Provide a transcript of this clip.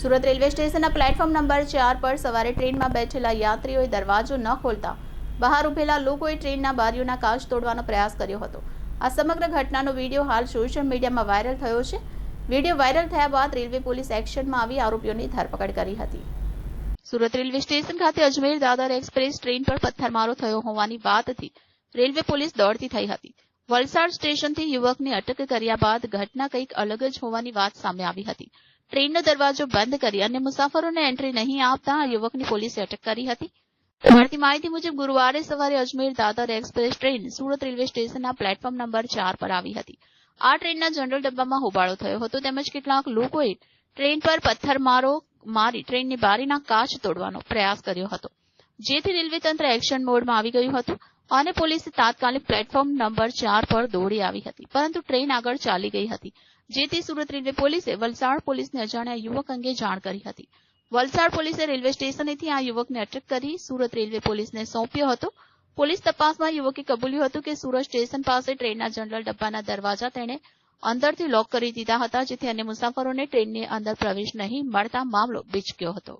Surat railway સ્ટેશનના platform number ચાર પર સવારે ટ્રેનમાં બેઠેલા યાત્રીઓએ દરવાજો ન ખોલતા બહાર ઉભેલા લોકોએ ટ્રેનના બારીઓના કાચ તોડવાનો પ્રયાસ કર્યો હતો. આ સમગ્ર ઘટનાનો વીડિયો હાલ સોશિયલ મીડિયામાં વાયરલ થયો છે. વીડિયો વાયરલ થયા બાદ રેલવે પોલીસ એક્શનમાં આવી આરોપીઓની ધરપકડ કરી હતી. સુરત રેલવે સ્ટેશન ખાતે અજમેર દાદર એક્સપ્રેસ ટ્રેન પર પથ્થરમારો થયો હોવાની વાતથી રેલવે પોલીસ દોડતી થઈ હતી. વલસાડ સ્ટેશનથી યુવકની અટક કર્યા બાદ ઘટના કંઈક અલગ જ હોવાની વાત સામે આવી હતી. ટ્રેનનો દરવાજો બંધ કરી અને મુસાફરોને એન્ટ્રી નહીં આપતા યુવકની પોલીસે અટક કરી હતી. મળતી માહિતી મુજબ ગુરુવારે સવારે Ajmer Dadar express train Surat railway સ્ટેશનના પ્લેટફોર્મ નંબર ચાર પર આવી હતી. આ ટ્રેનના જનરલ ડબ્બામાં હોબાળો થયો હતો તેમજ કેટલાક લોકોએ ટ્રેન પર પથ્થરમારો મારી ટ્રેનની બારીના કાચ તોડવાનો પ્રયાસ કર્યો હતો. જેથી રેલવે તંત્ર એક્શન મોડમાં આવી ગયું હતું. અને પોલીસે તાત્કાલિક પ્લેટફોર્મ નંબર ચાર પર દોડી આવી હતી. પરંતુ ટ્રેન આગળ ચાલી ગઈ હતી. જેથી સુરત રેલવે પોલીસે વલસાડ પોલીસને અજાણ્યા યુવક અંગે જાણ કરી હતી. વલસાડ પોલીસે રેલવે સ્ટેશનેથી આ યુવકને અટક કરી સુરત રેલવે પોલીસને સોંપ્યો હતો. પોલીસ તપાસમાં યુવકે કબૂલ્યું હતું કે સુરત સ્ટેશન પાસે ટ્રેનના જનરલ ડબ્બાના દરવાજા તેણે અંદરથી લોક કરી દીધા હતા, જેથી અન્ય મુસાફરોને ટ્રેનની અંદર પ્રવેશ નહીં મળતા મામલો બિચક્યો હતો.